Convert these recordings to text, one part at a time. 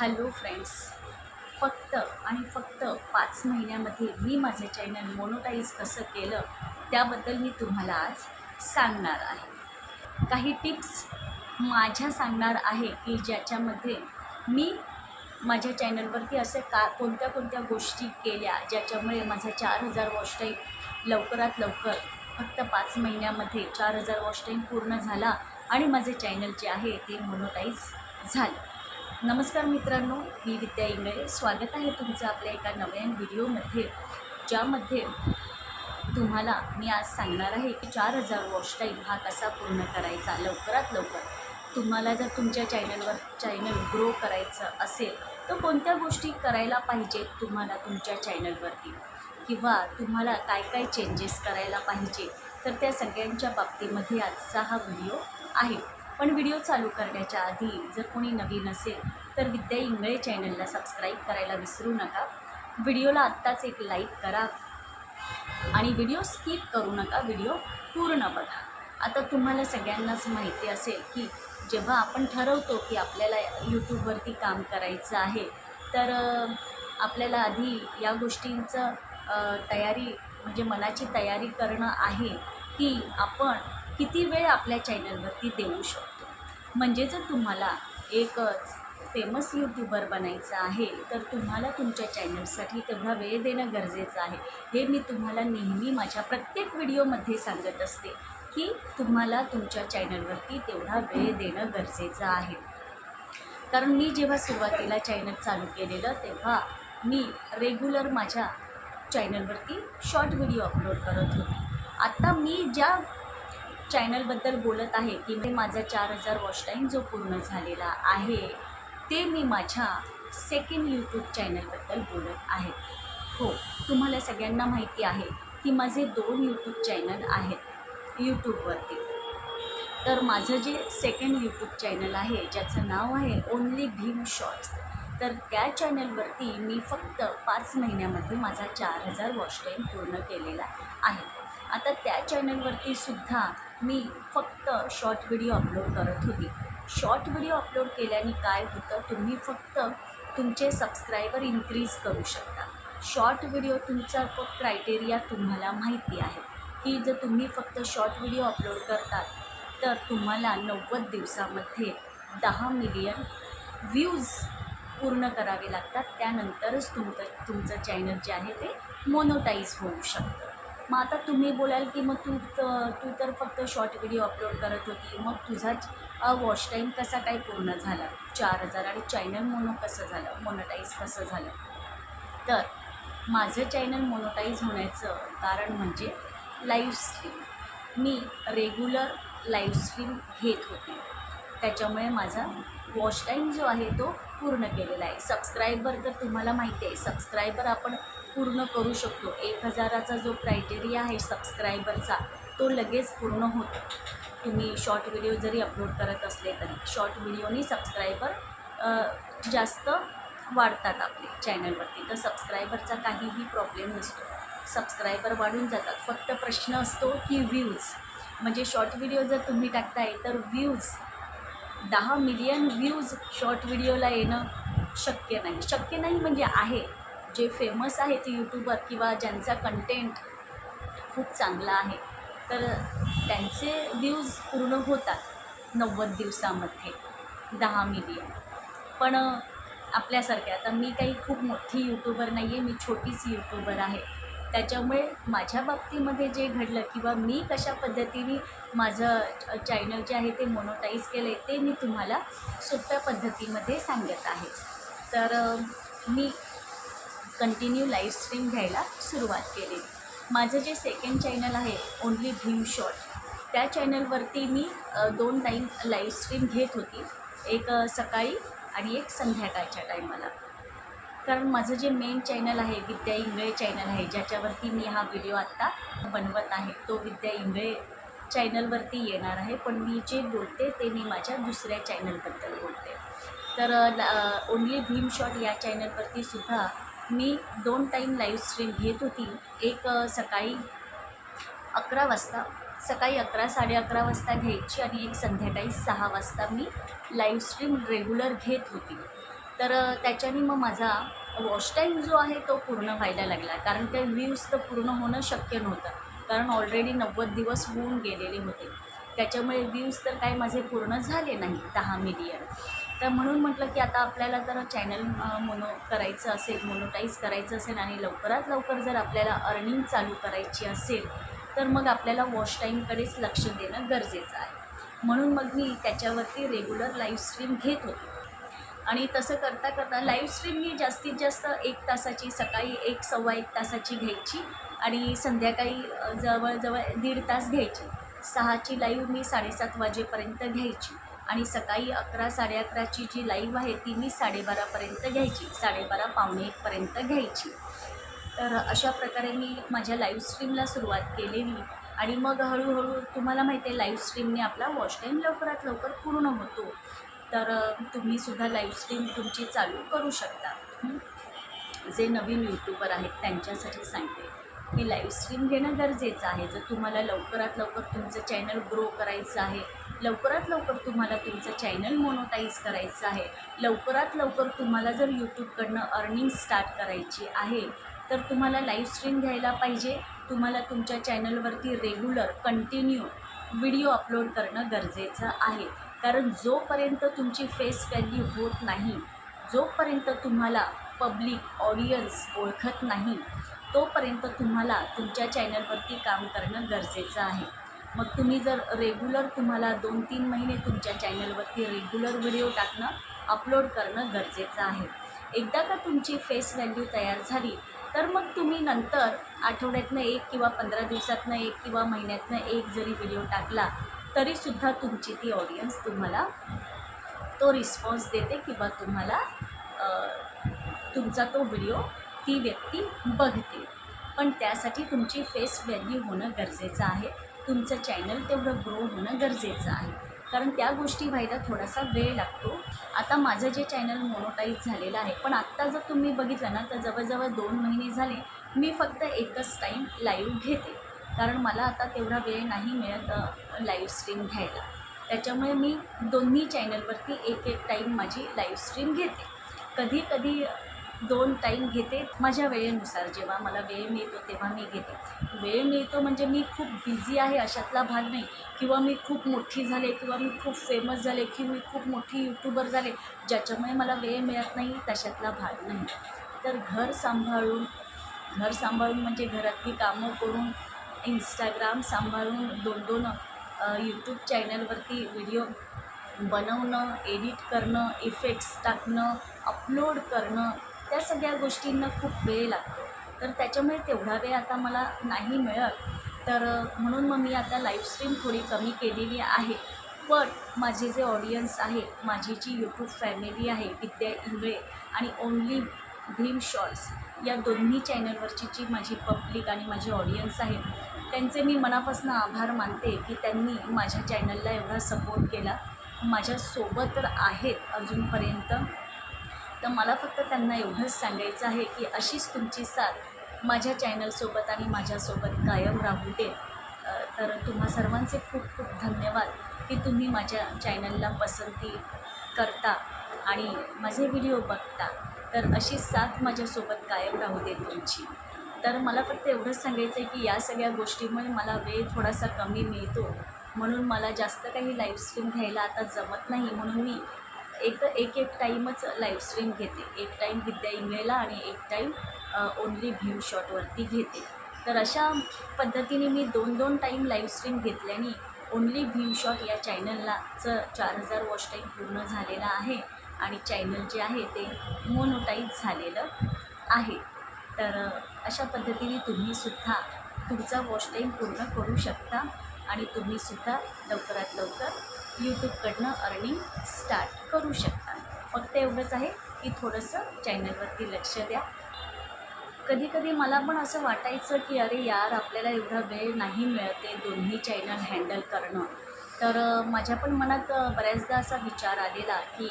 Hello friends फक्त आणि फक्त पाच महिन्यामध्ये मी माझं चॅनल मोनोटाईज कसं केलं त्याबद्दल मी तुम्हाला आज सांगणार आहे. काही टिप्स माझ्या सांगणार आहे की ज्याच्यामध्ये मी माझ्या चॅनलवरती असे का कोणत्या कोणत्या गोष्टी केल्या ज्याच्यामुळे माझा चार हजार वॉच टाईम लवकरात लवकर फक्त पाच महिन्यामध्ये चार हजार वॉच टाईम पूर्ण झाला आणि माझे चॅनल जे आहे ते मोनोटाईज झालं. नमस्कार मित्रांनो मी विद्या इंगळे. स्वागत आहे तुमचं आपल्या एका नव्या व्हिडिओमध्ये ज्यामध्ये तुम्हाला मी आज सांगणार आहे की चार हजार वॉश टाईम हा कसा पूर्ण करायचा लवकरात लवकर. तुम्हाला जर तुमच्या चॅनलवर चॅनल ग्रो करायचं असेल तर कोणत्या गोष्टी करायला पाहिजेत तुम्हाला तुमच्या चॅनलवरती? किंवा तुम्हाला काय काय चेंजेस करायला पाहिजे? तर त्या सगळ्यांच्या बाबतीमध्ये आजचा हा व्हिडिओ आहे. पण व्हिडिओ चालू करण्याच्या आधी जर कोणी नवीन असेल तर विद्या इंगळे चॅनलला सबस्क्राईब करायला विसरू नका. व्हिडिओला आत्ताच एक लाईक करा आणि व्हिडिओ स्किप करू नका व्हिडिओ पूर्ण बघा. आता तुम्हाला सगळ्यांनाच माहिती असेल की जेव्हा आपण ठरवतो की आपल्याला यूट्यूबवरती काम करायचं आहे तर आपल्याला आधी या गोष्टींचं तयारी म्हणजे मनाची तयारी करणं आहे की आपण किती वेळ आपल्या चॅनलवरती देऊ शकतो? म्हणजे जर तुम्हाला एकच फेमस यूट्यूबर बनायचं आहे तर तुम्हाला तुमच्या चॅनलसाठी तेवढा वेळ देणं गरजेचं आहे. हे मी तुम्हाला नेहमी माझ्या प्रत्येक व्हिडिओमध्ये सांगत असते की तुम्हाला तुमच्या चॅनलवरती तेवढा वेळ देणं गरजेचं आहे. कारण मी जेव्हा सुरुवातीला चॅनल चालू केलेलं तेव्हा मी रेग्युलर माझ्या चॅनलवरती शॉर्ट व्हिडिओ अपलोड करत होते. आत्ता मी ज्या चॅनलबद्दल बोलत आहे की मी माझा चार हजार वॉच टाईम जो पूर्ण झालेला आहे ते मी माझ्या सेकंड यूट्यूब चॅनलबद्दल बोलत आहे. हो तुम्हाला सगळ्यांना माहिती आहे की माझे दोन यूट्यूब चॅनल आहेत यूट्यूबवरती तर माझं जे सेकंड यूट्यूब चॅनल आहे ज्याचं नाव आहे ओनली भीम शॉर्ट्स तर त्या चॅनलवरती मी फक्त पाच महिन्यामध्ये माझा चार हजार वॉच टाईम पूर्ण केलेला आहे. आता त्या चॅनलवरती सुद्धा मी फक्त शॉर्ट व्हिडिओ अपलोड करत होती. शॉर्ट व्हिडिओ अपलोड केल्याने काय होतं? तुम्ही फक्त तुमचे सबस्क्रायबर इन्क्रीज करू शकता. शॉर्ट व्हिडिओ तुमचा क्रायटेरिया तुम्हाला माहिती आहे. की जर तुम्ही फक्त शॉर्ट व्हिडिओ अपलोड करतात तर तुम्हाला नव्वद दिवसामध्ये दहा मिलियन व्ह्यूज पूर्ण करावे लागतात. त्यानंतरच तुमचं तुमचं चॅनल जे आहे ते मोनोटाईज होऊ शकतं. मग आता तुम्ही बोलाल की मग तू तू तर फक्त शॉर्ट व्हिडिओ अपलोड करत होती. मग तुझाच वॉच टाईम कसा काय पूर्ण झाला? चार हजार आणि चॅनल मोनो कसं झालं? मोनोटाईज कसं झालं? तर माझं चॅनल मोनोटाईज होण्याचं कारण म्हणजे लाईव्ह स्ट्रीम मी रेग्युलर लाईव्ह स्ट्रीम घेत होते. त्याच्यामुळे माझा वॉच टाईम जो आहे तो पूर्ण केलेला आहे. सबस्क्रायबर तर तुम्हाला माहिती आहे. सबस्क्रायबर आपण पूर्ण करू शकतो. एक हजाराचा जो क्रायटेरिया आहे सबस्क्रायबरचा तो लगेच पूर्ण होतो. तुम्ही शॉर्ट व्हिडिओ जरी अपलोड करत असले तरी शॉर्ट व्हिडिओनी सबस्क्रायबर जास्त वाढतात आपले चॅनलवरती तर सबस्क्रायबरचा काहीही प्रॉब्लेम नसतो. सबस्क्रायबर वाढून जातात. फक्त प्रश्न असतो की व्ह्यूज म्हणजे शॉर्ट व्हिडिओ जर तुम्ही टाकताय तर व्ह्यूज दहा मिलियन व्ह्यूज शॉर्ट व्हिडिओला येणं शक्य नाही. शक्य नाही म्हणजे आहे. जे फेमस आहेत यूट्यूबर किंवा ज्यांचा कंटेंट खूप चांगला आहे तर त्यांचे व्ह्यूज पूर्ण होतात नव्वद दिवसामध्ये दहा मिलियन पण आपल्यासारख्या आता मी काही खूप मोठी यूट्यूबर नाही आहे मी छोटीच यूट्यूबर आहे. त्याच्यामुळे माझ्या बाबतीमध्ये जे घडलं किंवा मी कशा पद्धतीने माझं चॅनल जे आहे ते मोनोटाईज केलं आहे ते मी तुम्हाला सोप्या पद्धतीमध्ये सांगत आहे. तर मी कंटिन्यू लाईव्ह स्ट्रीम घ्यायला सुरुवात केली. माझं जे सेकंड चॅनल आहे ओनली भीम शॉट त्या चॅनलवरती मी दोन टाईम लाईव्ह स्ट्रीम घेत होती. एक सकाळी आणि एक संध्याकाळच्या टायमाला कारण माझं जे मेन चॅनल आहे विद्या इंगळे चॅनल आहे ज्याच्यावरती मी हा व्हिडिओ आत्ता बनवत आहे तो विद्या इंगळे चॅनलवरती येणार आहे. पण मी जे बोलते ते मी माझ्या दुसऱ्या चॅनलबद्दल बोलते. तर ओनली भीम शॉट या चॅनलवरती सुद्धा मी दोन टाईम लाईव्ह स्ट्रीम घेत होती. एक सकाळी अकरा वाजता सकाळी अकरा साडे अकरा वाजता घ्यायची आणि एक संध्याकाळी सहा वाजता मी लाईव्ह स्ट्रीम रेग्युलर घेत होती. तर त्याच्याने मग माझा वॉच टाईम जो आहे तो पूर्ण व्हायला लागला. कारण ते व्ह्यूज तर पूर्ण होणं शक्य नव्हतं. कारण ऑलरेडी नव्वद दिवस होऊन गेलेले होते. त्याच्यामुळे व्ह्यूज तर काही माझे पूर्ण झाले नाही दहा मिलियन तर म्हणून म्हटलं की आता आपल्याला जर चॅनल मोनो करायचं असेल मोनोटाईज करायचं असेल आणि लवकरात लवकर जर आपल्याला अर्निंग चालू करायची असेल तर मग आपल्याला वॉश टाईमकडेच लक्ष देणं गरजेचं आहे. म्हणून मग मी त्याच्यावरती रेग्युलर लाईव्ह स्ट्रीम घेत होते. आणि तसं करता करता लाईव्ह स्ट्रीम मी जास्तीत जास्त एक तासाची सकाळी एक सव्वा एक तासाची घ्यायची आणि संध्याकाळी जवळजवळ दीड तास घ्यायची. सहाची लाईव्ह मी साडेसात वाजेपर्यंत घ्यायची. आणि सकाळी अकरा साडे अकराची जी लाईव्ह आहे ती मी साडेबारापर्यंत घ्यायची. साडेबारा पावणे एकपर्यंत घ्यायची. तर अशा प्रकारे मी माझ्या लाईव्ह स्ट्रीमला सुरुवात केलेली. आणि मग हळूहळू तुम्हाला माहिती आहे लाईव्ह स्ट्रीमने आपला वॉच टाईम लवकरात लवकर पूर्ण होतो. तर तुम्हीसुद्धा लाईव्ह स्ट्रीम तुमची चालू करू शकता. जे नवीन यूट्यूबर आहेत त्यांच्यासाठी सांगते. की लाईव्ह स्ट्रीम घेणं गरजेचं आहे. जर तुम्हाला लवकरात लवकर तुमचं चॅनल ग्रो करायचं आहे लवकरात लवकर तुम्हाला तुमचं चॅनल मोनोटाईज करायचं आहे. लवकरात लवकर तुम्हाला जर यूट्यूबकडनं अर्निंग स्टार्ट करायची आहे तर तुम्हाला लाईव्ह स्ट्रीम घ्यायला पाहिजे. तुम्हाला तुमच्या चॅनलवरती रेग्युलर कंटिन्यू व्हिडिओ अपलोड करणं गरजेचं आहे. कारण जोपर्यंत तुमची फेस व्हॅल्यू होत नाही जोपर्यंत तुम्हाला पब्लिक ऑडियन्स ओळखत नाही तोपर्यंत तुम्हाला तुमच्या चॅनलवरती काम करणं गरजेचं आहे. मग तुम्ही जर रेग्युलर तुम्हाला दोन तीन महिने तुमच्या चॅनलवरती रेग्युलर व्हिडिओ टाकणं अपलोड करणं गरजेचं आहे. एकदा का तुमची फेस व्हॅल्यू तयार झाली तर मग तुम्ही नंतर आठवड्यातनं एक किंवा पंधरा दिवसातनं एक किंवा महिन्यातनं एक जरी व्हिडिओ टाकला तरीसुद्धा तुमची ती ऑडियन्स तुम्हाला तो रिस्पॉन्स देते किंवा तुम्हाला तुमचा तो व्हिडिओ ती व्यक्ती बघते. पण त्यासाठी तुमची फेस व्हॅल्यू होणं गरजेचं आहे. तुमचं चॅनल तेवढं ग्रो होणं गरजेचं आहे. कारण त्या गोष्टी व्हायला थोडासा वेळ लागतो. आता माझं जे चॅनल मोनोटाईज झालेलं आहे पण आत्ता जर तुम्ही बघितलं ना तर जवळजवळ दोन महिने झाले मी फक्त एकच टाईम लाईव्ह घेते. कारण मला आता तेवढा वेळ नाही मिळत लाईव्ह स्ट्रीम घ्यायला. त्याच्यामुळे मी दोन्ही चॅनलवरती एक एक टाईम माझी लाईव्ह स्ट्रीम घेते. कधी कधी दोन टाईम घेते माझ्या वेळेनुसार. जेव्हा मला वेळ मिळतो तेव्हा मी घेते. वेळ मिळतो म्हणजे मी खूप बिझी आहे अशातला भाग नाही. किंवा मी खूप मोठी झाले किंवा मी खूप फेमस झाले की मी खूप मोठी यूट्यूबर झाले ज्याच्यामुळे मला वेळ मिळत नाही तशातला भाग नाही. तर घर सांभाळून घर सांभाळून म्हणजे घरातली कामं करून इंस्टाग्राम सांभाळून दोन दोन यूट्यूब चॅनलवरती व्हिडिओ बनवणं एडिट करणं इफेक्ट्स टाकणं अपलोड करणं त्या सगळ्या गोष्टींना खूप वेळ लागतो. तर त्याच्यामुळे तेवढा वेळ आता मला नाही मिळत. तर म्हणून मग मी आता लाईव्ह स्ट्रीम थोडी कमी केलेली आहे. पण माझे जे ऑडियन्स आहे माझी जी यूट्यूब फॅमिली आहे विद्या इंगळे आणि ओनली भीम शॉर्ट्स या दोन्ही चॅनलवरची जी माझी पब्लिक आणि माझे ऑडियन्स आहेत त्यांचे मी मनापासून आभार मानते की त्यांनी माझ्या चॅनलला एवढा सपोर्ट केला. माझ्यासोबत तर आहेत अजूनपर्यंत. तर मला फक्त त्यांना एवढंच सांगायचं आहे की अशीच तुमची साथ माझ्या चॅनलसोबत आणि माझ्यासोबत कायम राहू दे. तर तुम्हा सर्वांचे खूप खूप धन्यवाद की तुम्ही माझ्या चॅनलला पसंती करता आणि माझे व्हिडिओ बघता. तर अशी साथ माझ्यासोबत कायम राहू दे तुमची. तर मला फक्त एवढंच सांगायचं आहे की या सगळ्या गोष्टीमुळे मला वेळ थोडासा कमी मिळतो. म्हणून मला जास्त काही लाईव्ह स्ट्रीम घ्यायला आता जमत नाही. म्हणून मी एक एक एक टाईमच लाईव्ह स्ट्रीम घेते. एक टाईम विद्या इंगळेला आणि एक टाईम ओनली भीम शॉटवरती घेते. तर अशा पद्धतीने मी दोन दोन टाईम लाईव्ह स्ट्रीम घेतल्याने ओनली भीम शॉट या चॅनललाचं चार हजार वॉच टाईम पूर्ण झालेला आहे आणि चॅनल जे आहे ते मोनोटाईज झालेलं आहे. तर अशा पद्धतीने तुम्हीसुद्धा तुमचा वॉच टाईम पूर्ण करू शकता आणि तुम्हीसुद्धा लवकरात लवकर यूट्यूबकडनं अर्निंग स्टार्ट करू शकता. फक्त एवढंच आहे की थोडंसं चॅनलवरती लक्ष द्या. कधीकधी मला पण असं वाटायचं की अरे यार आपल्याला एवढा वेळ नाही मिळते दोन्ही चॅनल हँडल करणं. तर माझ्या पण मनात बऱ्याचदा असा विचार आलेला की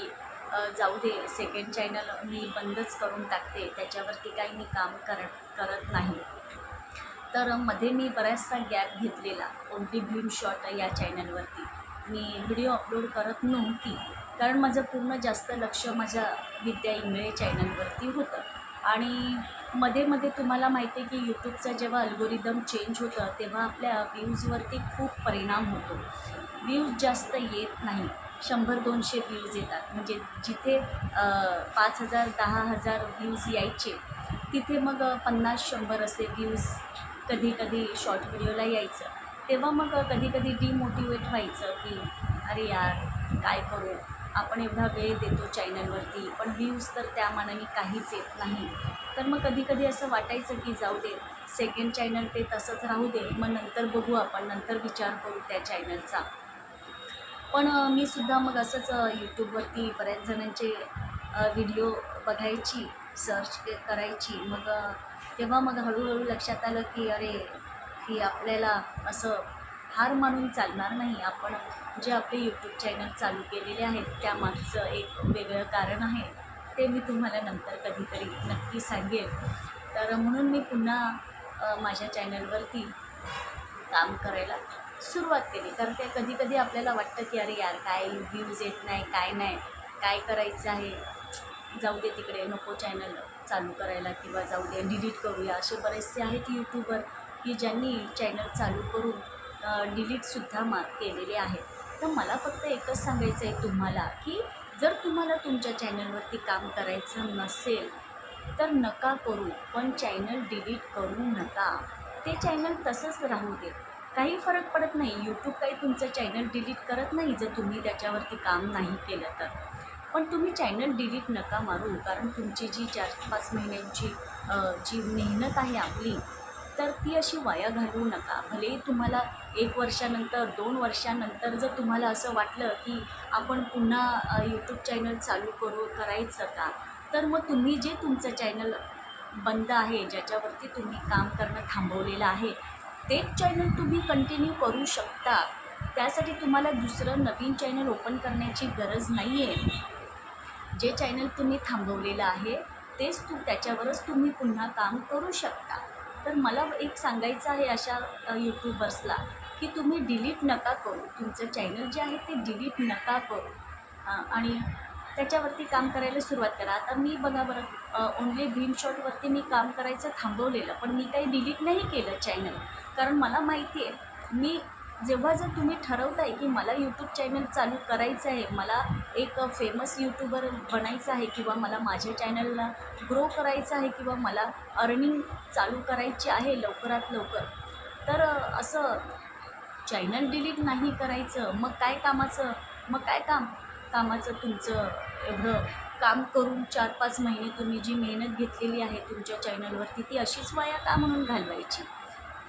जाऊ दे सेकंड चॅनल मी बंदच करून टाकते त्याच्यावरती काही मी काम कर करत नाही. तर मध्ये मी बऱ्याचसा गॅप घेतलेला ओनली भीम शॉट या चॅनलवरती मी व्हिडिओ अपलोड करत नव्हती. कारण माझं पूर्ण जास्त लक्ष माझ्या विद्या इंगळे चॅनलवरती होतं. आणि मध्ये मध्ये तुम्हाला माहिती आहे की यूट्यूबचा जेव्हा अल्गोरिदम चेंज होतं तेव्हा आपल्या व्ह्यूजवरती खूप परिणाम होतो. व्ह्यूज जास्त येत नाही. शंभर दोनशे व्ह्यूज येतात. म्हणजे जिथे पाच हजार दहा हजार व्ह्यूज यायचे तिथे मग पन्नास शंभर असे व्ह्यूज कधी कधी शॉर्ट व्हिडिओला यायचं. तेव्हा मग कधी कधी डिमोटिवेट व्हायचं की अरे यार काय करू? आपण एवढा वेळ देतो चॅनलवरती पण व्ह्यूज तर त्या मानाने काहीच येत नाही. तर मग कधी कधी असं वाटायचं की जाऊ दे सेकंड चॅनल ते तसंच राहू दे मग नंतर बघू आपण नंतर विचार करू त्या चॅनलचा पण मी सुद्धा मग असंच यूट्यूबवरती बऱ्याच जणांचे व्हिडिओ बघायची सर्च करायची. मग तेव्हा मग हळूहळू लक्षात आलं की अरे की आपल्याला असं हार मानून चालणार नाही. आपण जे आपले यूट्यूब चॅनल चालू केलेले आहेत त्यामागचं एक वेगळं कारण आहे ते मी तुम्हाला नंतर कधीतरी नक्की सांगेन. तर म्हणून मी पुन्हा माझ्या चॅनलवरती काम करायला सुरुवात केली. कारण ते कधीकधी आपल्याला वाटतं की अरे यार काय व्ह्यूज येत नाही काय नाही काय करायचं आहे? जाऊ दे तिकडे नको चॅनल चालू करायला किंवा जाऊ दे डिलीट करूया. असे बरेचसे आहेत यूट्यूबर की ज्यांनी चॅनल चालू करून डिलीटसुद्धा मा केलेले आहेत. तर मला फक्त एकच सांगायचं आहे तुम्हाला की जर तुम्हाला तुमच्या चॅनलवरती काम करायचं नसेल तर नका करू. पण चॅनल डिलीट करू नका. ते चॅनल तसंच राहू दे. काही फरक पडत नाही. यूट्यूब काही तुमचं चॅनल डिलीट करत नाही जर तुम्ही त्याच्यावरती काम नाही केलं तर. पण तुम्ही चॅनल डिलीट नका मारू कारण तुमची जी चार पाच महिन्यांची जी मेहनत आहे आपली तर ती अशी वाया घालवू नका. भलेही तुम्हाला एक वर्षानंतर दोन वर्षानंतर जर तुम्हाला असं वाटलं की आपण पुन्हा यूट्यूब चॅनल चालू करू करायचं का? तर मग तुम्ही जे तुमचं चॅनल बंद आहे ज्याच्यावरती तुम्ही काम करणं थांबवलेलं आहे तेच चॅनल तुम्ही कंटिन्यू करू शकता. त्यासाठी तुम्हाला दुसरं नवीन चॅनल ओपन करण्याची गरज नाही आहे जे चॅनल तुम्ही थांबवलेलं आहे तेच तू त्याच्यावरच तुम्ही पुन्हा काम करू शकता. तर मला एक सांगायचं आहे अशा यूट्यूबर्सला की तुम्ही डिलीट नका करू. तुमचं चॅनल जे आहे ते डिलीट नका करू. आणि त्याच्यावरती काम करायला सुरुवात करा. आता मी बघा बरं ओनली भीम शॉटवरती मी काम करायचं थांबवलेलं पण मी काही डिलीट नाही केलं चॅनल कारण मला माहिती आहे मी जेव्हा जर तुम्ही ठरवताय की मला यूट्यूब चॅनल चालू करायचं आहे मला एक फेमस यूट्यूबर बनायचं आहे किंवा मला माझ्या चॅनलला ग्रो करायचं आहे किंवा मला अर्निंग चालू करायची आहे लवकरात लवकर तर असं चॅनल डिलीट नाही करायचं. मग काय कामाचं? मग काय काम? कामाचं तुमचं एवढं काम करून चार पाच महिने तुम्ही जी मेहनत घेतलेली आहे तुमच्या चॅनलवरती ती अशीच वाया का म्हणून घालवायची.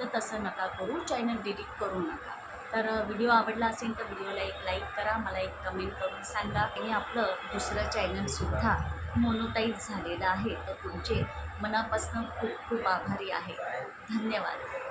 तर तसं नका करू चॅनल डिलीट करू नका. तर व्हिडिओ आवडला असेल तर व्हिडिओला एक लाईक करा मला एक कमेंट करून सांगा. आणि आपलं दुसरं चॅनलसुद्धा मोनोटाईज झालेलं आहे तर तुमचे मनापासून खूप खूप आभारी आहे. धन्यवाद.